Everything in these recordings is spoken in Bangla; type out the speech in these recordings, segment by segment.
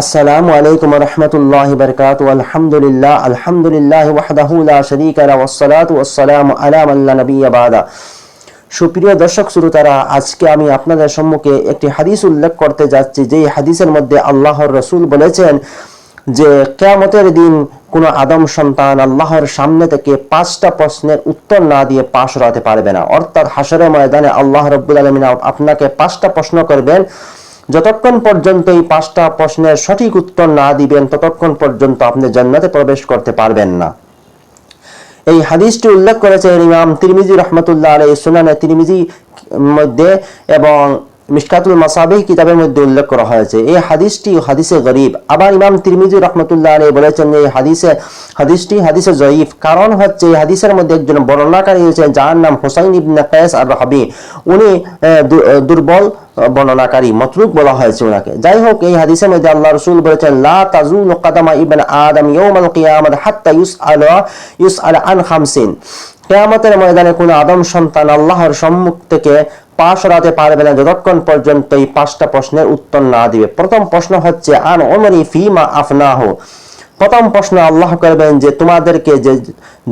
আসসালামু আলাইকুম রহমতুল্লাহ বরকাত আলহামদুলিল্লাহ আলহামদুলিল্লাহ ওয়াহদাহুল্লা শরিক আলা ওয়াসালাত ওয়াসালাম আলাম আল্লাহ নবী আবাদা সুপ্রিয় দর্শক শ্রোতারা, আজকে আমি আপনাদের সম্মুখে একটি হাদিস উল্লেখ করতে যাচ্ছি, যেই হাদিসের মধ্যে আল্লাহর রসুল বলেছেন যে, কেয়ামতের দিন কোনো আদম সন্তান আল্লাহর সামনে থেকে পাঁচটা প্রশ্নের উত্তর না দিয়ে পাশ হরাতে পারবে না। অর্থাৎ হাসরের ময়দানে আল্লাহ রব্বুল আলমিন আপনাকে পাঁচটা প্রশ্ন করবেন। যতক্ষণ পর্যন্ত এই পাঁচটা প্রশ্নের সঠিক উত্তর না দিবেন, ততক্ষণ পর্যন্ত আপনি জান্নাতে প্রবেশ করতে পারবেন না। এই হাদিসটি উল্লেখ করেছেন ইমাম তিরমিজি রহমতুল্লাহ আলাই সুনানে তিরমিজি মধ্যে এবং মিশকাতুল মাসাবি কিতাবের মধ্যে উল্লেখ করা হয়েছে। এই হাদিসটি হাদিসে গরিব। আবার ইমাম তিরমিজি রহমতুল্লাহ আলী বলেছেন যে এই হাদিসে, হাদিসটি হাদিসে জয়ীফ। কারণ হচ্ছে এই হাদিসের মধ্যে একজন বর্ণনাকারী হয়েছে যার নাম হুসাইন ইবনে কায়েস আর রহাবি উনি দুর্বল বর্ণনাকারী মতরুক বলা হয়েছে ওনাকে। যাই হোক এই হাদিসের মধ্যে আল্লাহ রসুল বলেছেন, লা তাজুল কাদামা ইবনে আদম ইয়াউমাল কিয়ামাত হাত্তা ইউসআল ইউসআল আন খামসিন। কেয়ামতের ময়দানে কোনো আদম সন্তান আল্লাহর সম্মুখ থেকে পা সরাতে পারবে না যতক্ষণ পর্যন্ত এই পাঁচটা প্রশ্নের উত্তর না দিবে। প্রথম প্রশ্ন হচ্ছে, আন ওমরি ফিমা আফনাহ? প্রথম প্রশ্ন আল্লাহ করবেন যে, তোমাদেরকে যে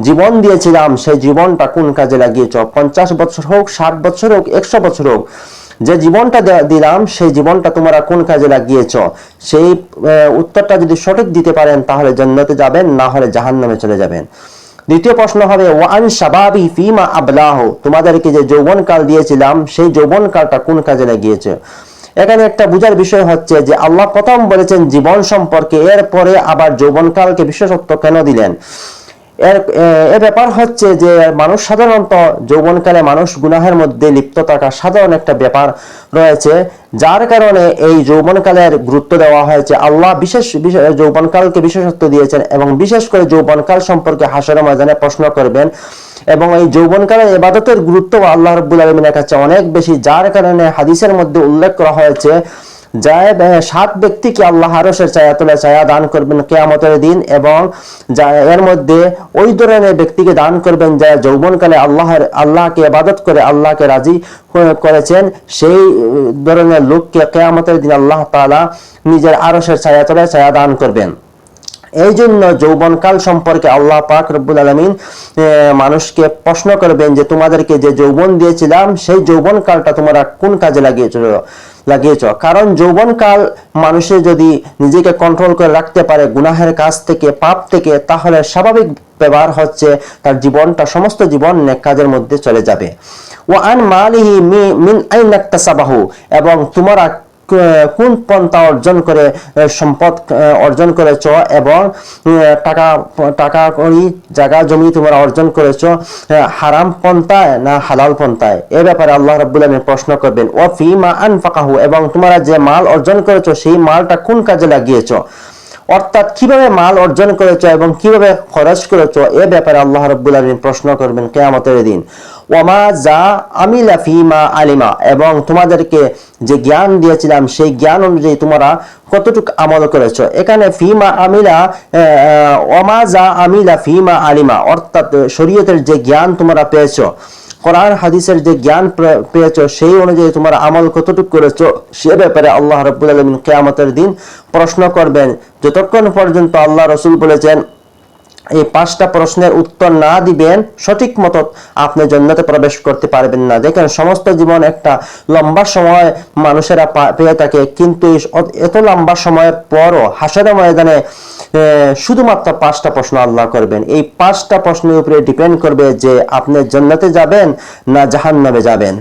জীবন দিয়েছিলাম, সেই জীবনটা কোন কাজে লাগিয়েছ? পঞ্চাশ বছর হোক, ষাট বছর হোক, একশো বছর হোক। যে জীবনটা দিলাম, সেই জীবনটা তোমরা কোন কাজে লাগিয়েছ? সেই উত্তরটা যদি সঠিক দিতে পারেন, তাহলে জান্নাতে যাবেন, না হলে জাহান্নামে চলে যাবেন। দ্বিতীয় প্রশ্ন হবে, ওয়ান শাবাবি ফিমা আবলাহ। তোমাদেরকে যে যৌবনকাল দিয়েছিলাম, সেই যৌবনকালটা কোন কাজে লাগিয়েছে? এখানে একটা বুঝার বিষয় হচ্ছে যে, আল্লাহ প্রথম বলেছেন জীবন সম্পর্কে, এরপরে আবার যৌবনকালকে বিশেষত্ব কেন দিলেন? এর, এ- ব্যাপার হচ্ছে যে মানুষ সাধারণত যৌবনকালে মানুষ গুনাহের মধ্যে লিপ্ত থাকা সাধারণ একটা ব্যাপার রয়েছে, যার কারণে এই যৌবনকালের গুরুত্ব দেওয়া হয়েছে। আল্লাহ বিশেষ বিশেষ, যৌবনকালকে বিশেষত্ব দিয়েছেন এবং বিশেষ করে যৌবনকাল সম্পর্কে হাসর ময়দানে প্রশ্ন করবেন। এবং এই যৌবনকালের এবাদতের গুরুত্ব আল্লাহ রব্বুল আলমিনের কাছে অনেক বেশি, যার কারণে হাদিসের মধ্যে উল্লেখ করা হয়েছে আহ, সাত ব্যক্তিকে আল্লাহ আরসের ছায়া তোলা ছায়া দান করবেন কেয়ামতের দিন এবং এর মধ্যে ওই ধরনের ব্যক্তিকে দান করবেন যা যৌবনকালে আল্লাহর আল্লাহকে ইবাদত করে আল্লাহকে রাজি করেছেন। সেই ধরনের লোককে কেয়ামতের দিন আল্লাহ তালা নিজের আরসের ছায়া তোলা ছায়া দান করবেন। এই জন্য যৌবনকাল সম্পর্কে আল্লাহ পাক রব্বুল আলমিন মানুষকে প্রশ্ন করবেন যে তোমাদেরকে যে যৌবন দিয়েছিলাম, সেই যৌবনকালটা তোমরা কোন কাজে লাগিয়েছ লাগিয়েছ? কারণ যৌবনকাল মানুষের যদি নিজেকে কন্ট্রোল করে রাখতে পারে, গুনাহের কাছ থেকে, পাপ থেকে, তাহলে স্বাভাবিক ব্যবহার হচ্ছে তার জীবনটা, সমস্ত জীবন নেক কাজের মধ্যে চলে যাবে। ও আন মালিহি মিন আইনাক্তাসাবাহু এবং তোমরা কোন পন্থা অর্জন করে সম্পদ অর্জন করেছ এবং টাকা টাকা করি জায়গা, জমি তোমরা অর্জন করেছ হারাম পন্থায় না হালাল পন্থায়? এ ব্যাপারে আল্লাহ রাব্বুল প্রশ্ন করবেন ও ফি মা আন আনফাকাহু এবং তোমরা যে মাল অর্জন করেছ, সেই মালটা কোন কাজে লাগিয়েছ? অর্থাৎ কীভাবে মাল অর্জন করেছ এবং কীভাবে খরচ করেছ? এ ব্যাপারে আল্লাহ রাব্বুল প্রশ্ন করবেন কিয়ামতের দিন। ওমা যা আমিলা ফিমা আলিমা। এবং তোমাদেরকে যে জ্ঞান দিয়েছিলাম, সেই জ্ঞান অনুযায়ী তোমরা কতটুকু আমল করেছ? এখানে ফিমা আমিলা ওমা যা আমিলা ফিমা আলিমা, অর্থাৎ শরীয়তের যে জ্ঞান তোমরা পেয়েছ, কোরআন হাদিসের যে জ্ঞান পেয়েছ, সেই অনুযায়ী তোমার আমল কতটুকু করেছ, সে ব্যাপারে আল্লাহ রব্বুল আলমিন কেয়ামতের দিন প্রশ্ন করবেন। যতক্ষণ পর্যন্ত আল্লাহ রসুল বলেছেন এই পাঁচটা প্রশ্নের উত্তর না দিবেন, সঠিক মতো আপনি জন্নতে প্রবেশ করতে পারবেন না। দেখেন, সমস্ত জীবন একটা লম্বা সময় মানুষেরা পেয়ে থাকে, কিন্তু এত লম্বা সময়ের পরও হাসরের ময়দানে শুধুমাত্র পাঁচটা প্রশ্ন আল্লাহ করবেন। এই পাঁচটা প্রশ্নের উপরে ডিপেন্ড করবে যে আপনি জন্নতে যাবেন না জাহান্নামে যাবেন।